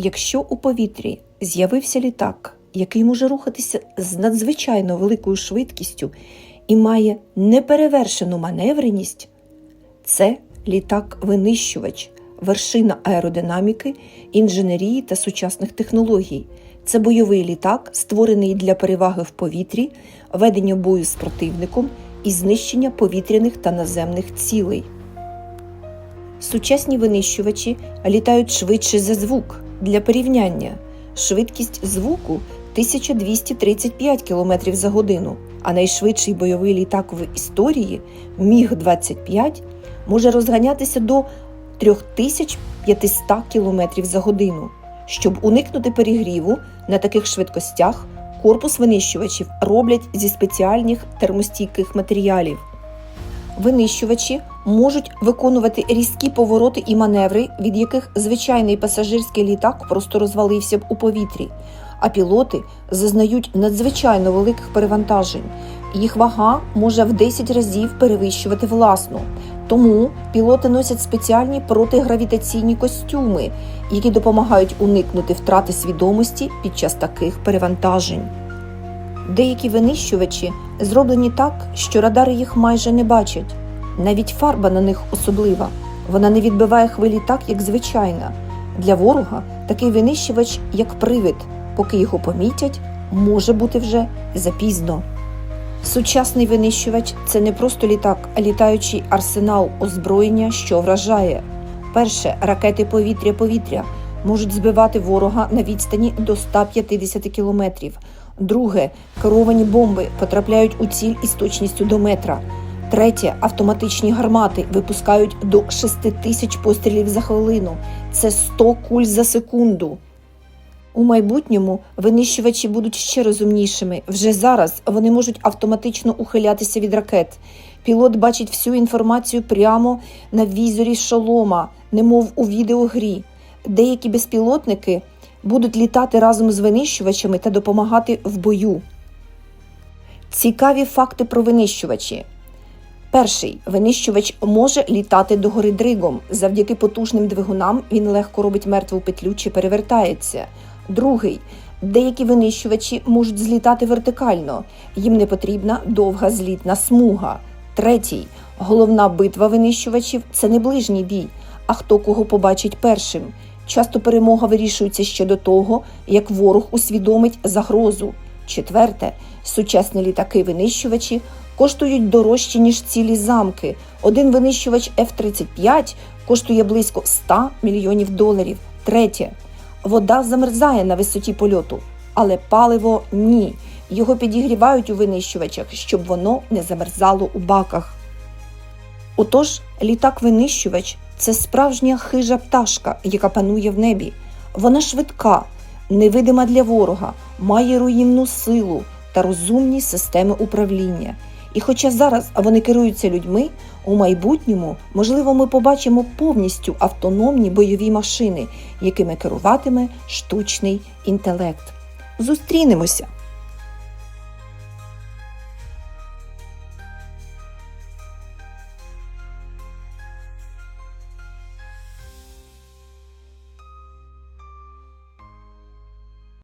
Якщо у повітрі з'явився літак, який може рухатися з надзвичайно великою швидкістю і має неперевершену маневреність, це літак-винищувач, вершина аеродинаміки, інженерії та сучасних технологій. Це бойовий літак, створений для переваги в повітрі, ведення бою з противником і знищення повітряних та наземних цілей. Сучасні винищувачі літають швидше за звук. Для порівняння швидкість звуку 1235 км за годину, а найшвидший бойовий літак в історії Міг-25 може розганятися до 3500 км за годину. Щоб уникнути перегріву на таких швидкостях, корпус винищувачів роблять зі спеціальних термостійких матеріалів. Винищувачі можуть виконувати різкі повороти і маневри, від яких звичайний пасажирський літак просто розвалився б у повітрі, а пілоти зазнають надзвичайно великих перевантажень. Їх вага може в 10 разів перевищувати власну. Тому пілоти носять спеціальні протигравітаційні костюми, які допомагають уникнути втрати свідомості під час таких перевантажень. Деякі винищувачі зроблені так, що радари їх майже не бачать. Навіть фарба на них особлива. Вона не відбиває хвилі так, як звичайна. Для ворога такий винищувач, як привид, поки його помітять, може бути вже запізно. Сучасний винищувач це не просто літак, а літаючий арсенал озброєння, що вражає. Перше, ракети повітря-повітря можуть збивати ворога на відстані до 150 кілометрів. Друге, керовані бомби потрапляють у ціль із точністю до метра. Третє, автоматичні гармати випускають до 6 тисяч пострілів за хвилину. Це 100 куль за секунду. У майбутньому винищувачі будуть ще розумнішими. Вже зараз вони можуть автоматично ухилятися від ракет. Пілот бачить всю інформацію прямо на візорі шолома, немов у відеогрі. Деякі безпілотники будуть літати разом з винищувачами та допомагати в бою. Цікаві факти про винищувачі. Перший винищувач може літати догори дригом. Завдяки потужним двигунам він легко робить мертву петлю чи перевертається. Другий деякі винищувачі можуть злітати вертикально, їм не потрібна довга злітна смуга. Третій головна битва винищувачів це не ближній бій, а хто кого побачить першим. Часто перемога вирішується ще до того, як ворог усвідомить загрозу. Четверте, сучасні літаки-винищувачі коштують дорожче, ніж цілі замки. Один винищувач F-35 коштує близько 100 мільйонів доларів. Третє, вода замерзає на висоті польоту, але паливо ні. Його підігрівають у винищувачах, щоб воно не замерзало у баках. Отож, літак-винищувач це справжня хижа пташка, яка панує в небі. Вона швидка, невидима для ворога, має руїнну силу та розумні системи управління. І хоча зараз вони керуються людьми, у майбутньому, можливо, ми побачимо повністю автономні бойові машини, якими керуватиме штучний інтелект. Зустрінемося!